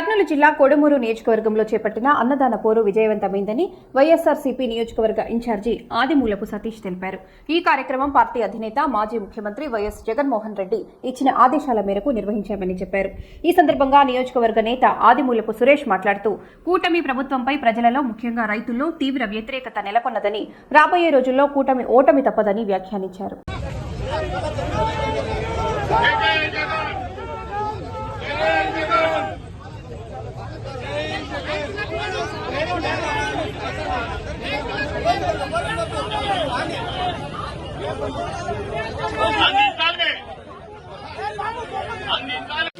కర్నూలు జిల్లా కొడుమూరు నియోజకవర్గంలో చేపట్టిన అన్నదాన పోరు విజయవంతమైందని వైఎస్ఆర్సీపీ నియోజకవర్గ ఇన్ఛార్జి ఆదిమూలపు సతీష్ తెలిపారు. ఈ కార్యక్రమం పార్టీ అధినేత మాజీ ముఖ్యమంత్రి వైఎస్ జగన్మోహన్ రెడ్డి ఇచ్చిన ఆదేశాల మేరకు నిర్వహించామని చెప్పారు. ఈ సందర్భంగా నియోజకవర్గ నేత ఆదిమూలపు సురేష్ మాట్లాడుతూ కూటమి ప్రభుత్వంపై ప్రజలలో ముఖ్యంగా రైతుల్లో తీవ్ర వ్యతిరేకత నెలకొన్నదని రాబోయే రోజుల్లో కూటమి ఓటమి తప్పదని వ్యాఖ్యానించారు.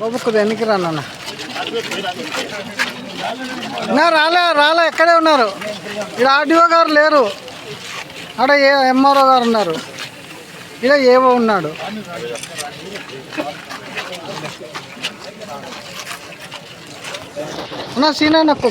బాబు కొద్దిగా ఎన్నికి రాను నా రాలే రాలే ఎక్కడే ఉన్నారు. ఇక్కడ ఆర్డీఓ గారు లేరు. అక్కడ ఏ ఎంఆర్ఓ గారు ఉన్నారు. ఇక్కడ ఏవో ఉన్నాడు. నా సీనా నాకు